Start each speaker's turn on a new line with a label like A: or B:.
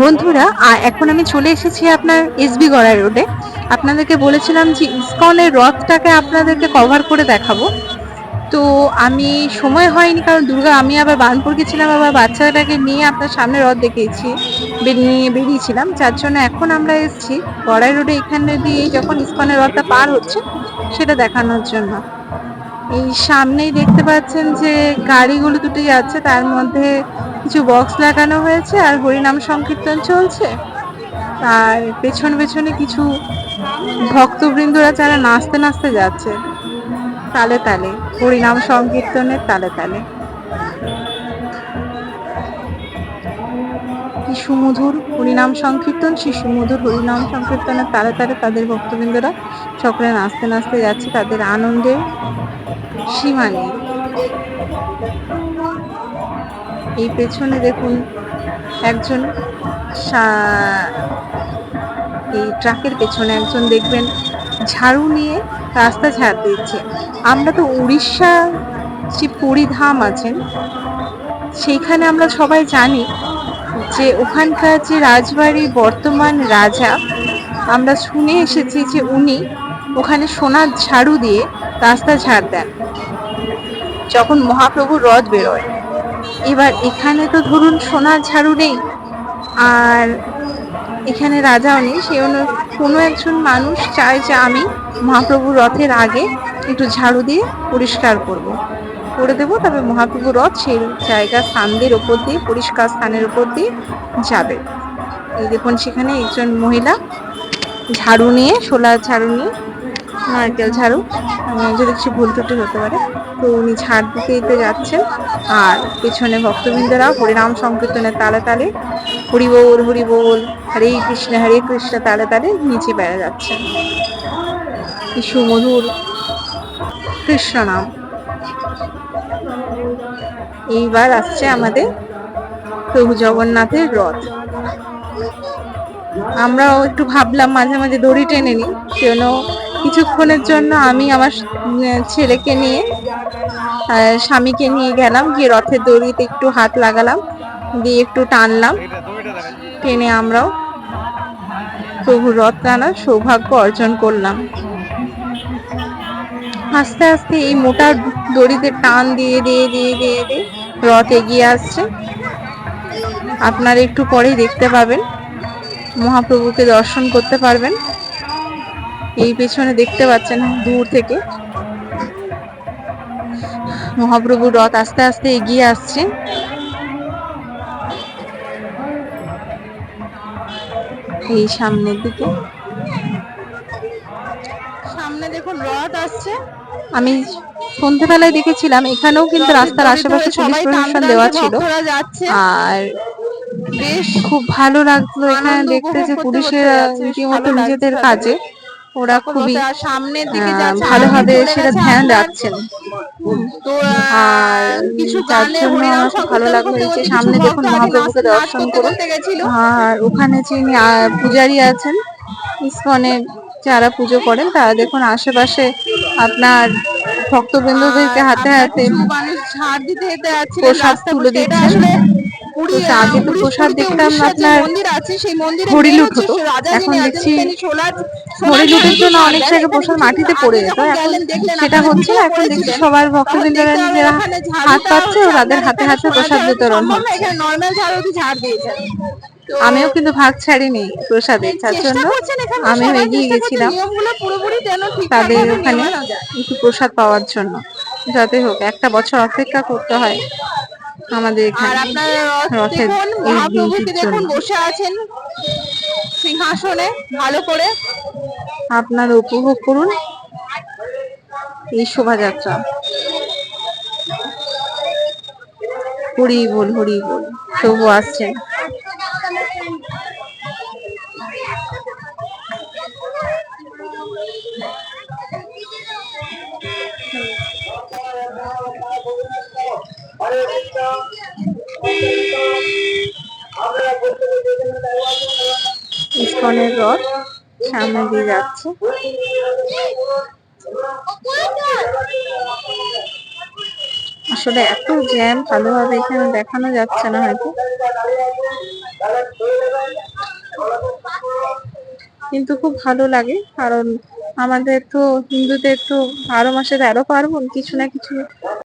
A: বন্ধুরা এখন আমি চলে এসেছি আপনার এসবি গড়াই রোডে। আপনাদেরকে বলেছিলাম যে ইসকনের রথটাকে আপনাদেরকে কভার করে দেখাবো। তো আমি সময় হয়নি, কারণ দুর্গা, আমি আবার বার্নপুর গেছিলাম, আবার বাচ্চাটাকে নিয়ে আপনার সামনে রথ দেখিয়েছি, বেরিয়ে, বেরিয়েছিলাম। যার জন্য এখন আমরা এসেছি গড়াই রোডে, এখানে দিয়ে যখন ইসকনের রথটা পার হচ্ছে, সেটা দেখানোর জন্য। এই সামনেই দেখতে পাচ্ছেন যে গাড়িগুলো দুটো যাচ্ছে, তার মধ্যে কিছু বক্স লাগানো হয়েছে আর হরিনাম সংকীর্তন চলছে। আর পেছন পেছনে কিছু ভক্তবৃন্দরা যারা নাচতে নাচতে যাচ্ছে, তালে তালে, হরিনাম সংকীর্তনের তালে তালে। কি সুমধুর হরিনাম সংকীর্তন সেই সুমধুর হরিনাম সংকীর্তনের তালে তালে তাদের ভক্তবৃন্দরা সকলে নাচতে নাচতে যাচ্ছে, তাদের আনন্দের সীমা নেই এই পেছনে দেখুন একজন এই ট্রাকের পেছনে একজন দেখবেন ঝাড়ু নিয়ে রাস্তা ঝাড় দিচ্ছে। আমরা তো উড়িষ্যা যে পুরীধাম আছেন, সেইখানে আমরা সবাই জানি যে ওখানকার যে রাজবাড়ির বর্তমান রাজা, আমরা শুনে এসেছি যে উনি ওখানে সোনার ঝাড়ু দিয়ে রাস্তা ঝাড় দেন। যখন মহাপ্রভুর রথ বেরোয়। এবার এখানে তো ধরুন সোনার ঝাড়ু নেই, আর এখানে রাজাও নেই সে কোনো একজন মানুষ চায় যে আমি মহাপ্রভুর রথের আগে একটু ঝাড়ু দিয়ে পরিষ্কার করব। করে দেবো, তবে মহাপ্রভুর রথ সেই জায়গা স্থানদের ওপর দিয়ে, পরিষ্কার স্থানের উপর দিয়ে যাবে। এই দেখুন সেখানে একজন মহিলা ঝাড়ু নিয়ে, সোলার ঝাড়ু নিয়ে, নারকেল ঝাড়ু যদি কিছু ভুল ত্রুটি হতে পারে। তো উনি ঝাড় দিতে দিতে যাচ্ছেন। আর পেছনে ভক্তবৃন্দরা হরিনাম সংকীর্তনের তালে তালে, হরি বল হরি বল, হরে কৃষ্ণ হরে কৃষ্ণ তালে তালে নিচে বেড়ে যাচ্ছেন। কি সুমধুর কৃষ্ণ নাম। এইবার আসছে আমাদের প্রভু জগন্নাথের রথ। আমরাও একটু ভাবলাম মাঝে মাঝে দড়ি টেনে নিই, কেন কিছুক্ষণের জন্য আমি আমার ছেলেকে নিয়ে স্বামীকে নিয়ে গেলাম, গিয়ে রথের দড়িতে একটু হাত লাগালাম, দিয়ে একটু টানলাম। টেনে আমরাও প্রভু রথ টানার সৌভাগ্য অর্জন করলাম। আস্তে আস্তে এই মোটা দড়িতে টান দিয়ে দিয়ে দিয়ে দিয়ে দিয়ে রথ এগিয়ে আসছে। আপনারা একটু পরেই দেখতে পাবেন। মহাপ্রভুকে দর্শন করতে পারবেন। এই পেছনে দেখতে পাচ্ছেন দূর থেকে। মহাপ্রভুর রথ আস্তে আস্তে এগিয়ে আসছে। এই সামনের দিকে। সামনে দেখুন রথ আসছে। আমি সন্ধ্যেবেলায় দেখেছিলাম এখানেও কিন্তু রাস্তার আশেপাশে পুলিশ প্রশাসন দেওয়া ছিল। আর বেশ খুব ভালো লাগল এখানে দেখতে যে পুলিশের রীতিমতো নিজেদের কাজে ওরা খুবই
B: সামনের
A: আহ, ভালোভাবে সেটা ধ্যান রাখছেন আর
B: কিছু
A: যার জন্য আমার ভালো লাগল এই যে সামনে দেখুন মহাপ্রভুকে দর্শন
B: করতে
A: করুন
B: গেছিল।
A: আর ওখানে যিনি পূজারী আছেন ইসকনের যারা পুজো করেন তারা দেখুন আশেপাশে আপনার ভক্তবৃন্দদেরকে হাতে হাতে প্রসাদ তুলে দিচ্ছেন। আগে তো প্রসাদ দেখতাম আপনার হরিলুট হতো। এখন দেখছি হরিলুটের জন্য অনেক জায়গায় প্রসাদ মাটিতে পড়ে যেত এখন সেটা হচ্ছে না এখন দেখছি সবার ভক্তবৃন্দরা নিজেরা হাত পাচ্ছে ও তাদের হাতে হাতে প্রসাদ বিতরণ হচ্ছে। আমিও কিন্তু ভাগ ছাড়িনি প্রসাদে
B: চেষ্টা
A: জন্য আমিও এগিয়ে গেছিলাম। তাদের ওখানে একটু প্রসাদ পাওয়ার জন্য। যাতে হোক একটা বছর অপেক্ষা করতে হয়। আমাদের
B: আর আপনার দেখুন মহাপ্রভুকে দেখুন বসে আছেন। সিংহাসনে ভালো করে।
A: আপনারা উপভোগ করুন এই শোভাযাত্রা। হরি বল হরি বল। প্রভু আসছেন। ইস্কনের রথ সামনে দিয়ে যাচ্ছে। আসলে এত জ্যাম ভালোভাবে এখানে দেখানো যাচ্ছে না হয়তো। কিন্তু খুব ভালো লাগে, কারণ আমাদের তো হিন্দুদের তো বারো মাসে তেরো পার্বণ, কিছু না কিছু